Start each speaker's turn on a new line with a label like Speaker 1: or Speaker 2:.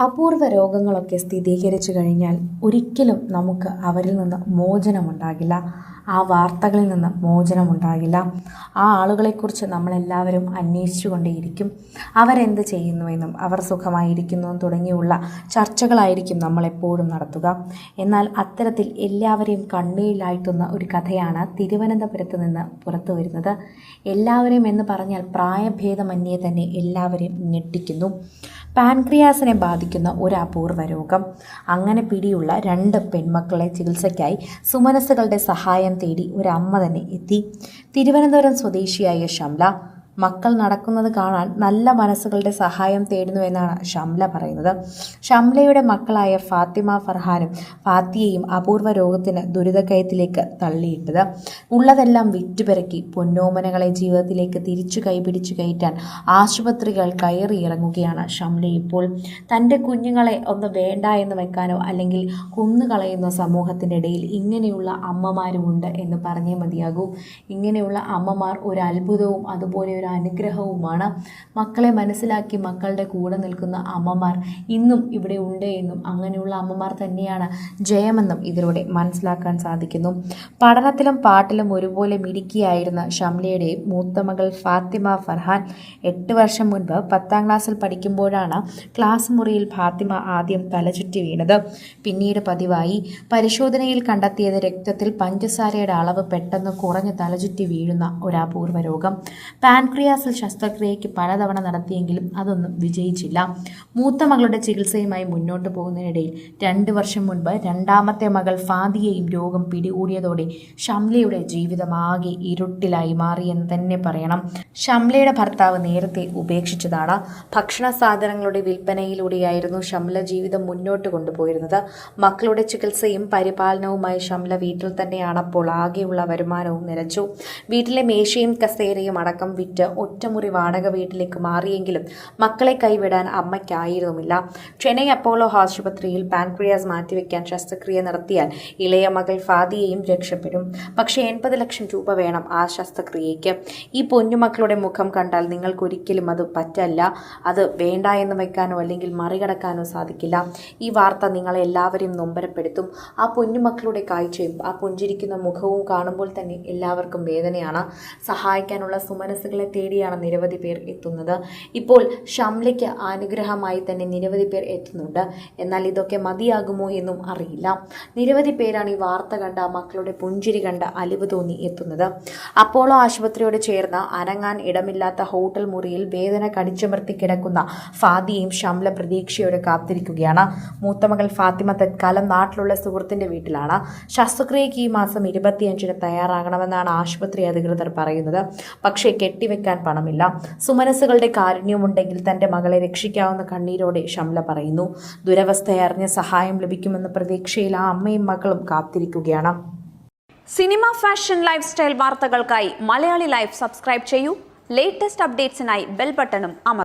Speaker 1: അപൂർവ രോഗങ്ങളൊക്കെ സ്ഥിരീകരിച്ചു കഴിഞ്ഞാൽ ഒരിക്കലും നമുക്ക് അവരിൽ നിന്ന് മോചനമുണ്ടാകില്ല. ആ വാർത്തകളിൽ നിന്ന് മോചനമുണ്ടാകില്ല. ആ ആളുകളെക്കുറിച്ച് നമ്മളെല്ലാവരും അന്വേഷിച്ചു കൊണ്ടേയിരിക്കും അവരെന്ത് ചെയ്യുന്നുവെന്നും അവർ സുഖമായിരിക്കുന്നുവെന്നും തുടങ്ങിയുള്ള ചർച്ചകളായിരിക്കും നമ്മളെപ്പോഴും നടത്തുക. എന്നാൽ അത്തരത്തിൽ എല്ലാവരെയും കണ്ണീരിലായിത്തുന്ന ഒരു കഥയാണ് തിരുവനന്തപുരത്ത് നിന്ന് പുറത്തു വരുന്നത്. എല്ലാവരെയും എന്ന് പറഞ്ഞാൽ പ്രായഭേദമന്യേ തന്നെ എല്ലാവരെയും ഞെട്ടിക്കുന്നു. പാൻക്രിയാസിനെ ബാധിക്കുന്ന ഒരു അപൂർവ രോഗം. അങ്ങനെ പിടിയുള്ള രണ്ട് പെൺമക്കളെ ചികിത്സയ്ക്കായി സുമനസ്സുകളുടെ സഹായം തേടി ഒരമ്മ തന്നെ എത്തി. തിരുവനന്തപുരം സ്വദേശിയായ ഷംല മക്കൾ നടക്കുന്നത് കാണാൻ നല്ല മനസ്സുകളുടെ സഹായം തേടുന്നു എന്നാണ് ഷംല പറയുന്നത്. ഷംലയുടെ മക്കളായ ഫാത്തിമ ഫർഹാനും ഫാത്തിയയും അപൂർവ രോഗത്തിന് ദുരിതകയത്തിലേക്ക് തള്ളിയിട്ടത്. ഉള്ളതെല്ലാം വിറ്റുപിറക്കി പൊന്നോമനകളെ ജീവിതത്തിലേക്ക് തിരിച്ചു കൈപിടിച്ചു കയറ്റാൻ ആശുപത്രികൾ കയറി ഇറങ്ങുകയാണ് ഷംല ഇപ്പോൾ. തന്റെ കുഞ്ഞുങ്ങളെ ഒന്ന് വേണ്ട എന്ന് വെക്കാനോ അല്ലെങ്കിൽ കുന്നുകളയുന്ന സമൂഹത്തിന്റെ ഇടയിൽ ഇങ്ങനെയുള്ള അമ്മമാരുമുണ്ട് എന്ന് പറഞ്ഞേ മതിയാകൂ. ഇങ്ങനെയുള്ള അമ്മമാർ ഒരു അത്ഭുതവും അതുപോലെ ഒരു അനുഗ്രഹവുമാണ്. മക്കളെ മനസ്സിലാക്കി മക്കളുടെ കൂടെ നിൽക്കുന്ന അമ്മമാർ ഇന്നും ഇവിടെ ഉണ്ട് എന്നും അങ്ങനെയുള്ള അമ്മമാർ തന്നെയാണ് ജയമെന്നും ഇതിലൂടെ മനസ്സിലാക്കാൻ സാധിക്കുന്നു. പഠനത്തിലും പാട്ടിലും ഒരുപോലെ മിടുക്കിയായിരുന്ന ഷംലയുടെ മൂത്ത മകൾ ഫാത്തിമ ഫർഹാൻ എട്ട് വർഷം മുൻപ് പത്താം ക്ലാസ്സിൽ പഠിക്കുമ്പോഴാണ് ക്ലാസ് മുറിയിൽ ഫാത്തിമ ആദ്യം തലചുറ്റി വീണത്. പിന്നീട് പതിവായി. പരിശോധനയിൽ കണ്ടെത്തിയത് രക്തത്തിൽ പഞ്ചസാരയുടെ അളവ് പെട്ടെന്ന് കുറഞ്ഞ് തലചുറ്റി വീഴുന്ന ഒരു അപൂർവ രോഗം. പാൻക്രിയാസിൽ ശസ്ത്രക്രിയയ്ക്ക് പലതവണ നടത്തിയെങ്കിലും അതൊന്നും വിജയിച്ചില്ല. മൂത്ത മകളുടെ ചികിത്സയുമായി മുന്നോട്ട് പോകുന്നതിനിടയിൽ രണ്ട് വർഷം മുൻപ് രണ്ടാമത്തെ മകൾ ഫാദിയെയും രോഗം പിടികൂടിയതോടെ ഷംലയുടെ ജീവിതമാകെ ഇരുട്ടിലായി മാറിയെന്ന് തന്നെ പറയണം. ഷംലയുടെ ഭർത്താവ് നേരത്തെ ഉപേക്ഷിച്ചതാണ്. ഭക്ഷണ സാധനങ്ങളുടെ വിൽപ്പനയിലൂടെയായിരുന്നു ഷംല ജീവിതം മുന്നോട്ട് കൊണ്ടുപോയിരുന്നത്. മക്കളുടെ ചികിത്സയും പരിപാലനവുമായി ഷംല വീട്ടിൽ തന്നെയാണപ്പോൾ ആകെയുള്ള വരുമാനവും നിലച്ചു. വീട്ടിലെ മേശയും കസേരയും അടക്കം വിറ്റ് ഒറ്റമുറി വാടക വീട്ടിലേക്ക് മാറിയെങ്കിലും മക്കളെ കൈവിടാൻ അമ്മയ്ക്കായിരുന്നുമില്ല. ചെന്നൈ അപ്പോളോ ആശുപത്രിയിൽ പാൻക്രിയാസ് മാറ്റിവെക്കാൻ ശസ്ത്രക്രിയ നടത്തിയാൽ ഇളയ മകൾ ഫാദിയെയും രക്ഷപ്പെടും. പക്ഷേ എൺപത് ലക്ഷം രൂപ വേണം ആ ശസ്ത്രക്രിയയ്ക്ക്. ഈ പൊന്നുമക്കളുടെ മുഖം കണ്ടാൽ നിങ്ങൾക്കൊരിക്കലും അത് പറ്റല്ല. അത് വേണ്ട എന്ന് വയ്ക്കാനോ അല്ലെങ്കിൽ മറികടക്കാനോ സാധിക്കില്ല. ഈ വാർത്ത നിങ്ങളെ എല്ലാവരെയും നൊമ്പരപ്പെടുത്തും. ആ പൊന്നുമക്കളുടെ കാഴ്ചയും ആ പുഞ്ചിരിക്കുന്ന മുഖവും കാണുമ്പോൾ തന്നെ എല്ലാവർക്കും വേദനയാണ്. സഹായിക്കാനുള്ള സുമനസ്സുകളെ തേടിയാണ് നിരവധി പേർ എത്തുന്നത്. ഇപ്പോൾ ഷംലയ്ക്ക് അനുഗ്രഹമായി തന്നെ നിരവധി പേർ എത്തുന്നുണ്ട്. എന്നാൽ ഇതൊക്കെ മതിയാകുമോ എന്നും അറിയില്ല. നിരവധി പേരാണ് ഈ വാർത്ത കണ്ട മക്കളുടെ പുഞ്ചിരി കണ്ട അലിവ് തോന്നി എത്തുന്നത്. അപ്പോളോ ആശുപത്രിയോട് ചേർന്ന് അനങ്ങാൻ ഇടമില്ലാത്ത ഹോട്ടൽ മുറിയിൽ വേദന കടിച്ചമർത്തി കിടക്കുന്ന ഫാദിയും ഷംല പ്രതീക്ഷയോടെ കാത്തിരിക്കുകയാണ്. മൂത്തമകൾ ഫാത്തിമ തത്കാലം നാട്ടിലുള്ള സുഹൃത്തിന്റെ വീട്ടിലാണ്. ശസ്ത്രക്രിയയ്ക്ക് ഈ മാസം ഇരുപത്തിയഞ്ചിന് തയ്യാറാകണമെന്നാണ് ആശുപത്രി അധികൃതർ പറയുന്നത്. പക്ഷേ കെട്ടിവെക്കാൻ പണമില്ല. സുമനസ്സുകളുടെ കാരുണ്യമുണ്ടെങ്കിൽ തന്റെ മകളെ രക്ഷിക്കാവുന്ന കണ്ണീരോടെ ഷംല പറയുന്നു. ദുരവസ്ഥയെ അറിഞ്ഞ് സഹായം ലഭിക്കുമെന്ന പ്രതീക്ഷയിൽ ആ അമ്മയും മകളും കാത്തിരിക്കുകയാണ്.
Speaker 2: സിനിമ ഫാഷൻ ലൈഫ് സ്റ്റൈൽ വാർത്തകൾക്കായി മലയാളി ലൈഫ് സബ്സ്ക്രൈബ് ചെയ്യൂ. ലേറ്റസ്റ്റ് അപ്ഡേറ്റ്സിനായി ബെൽ ബട്ടണും അമർ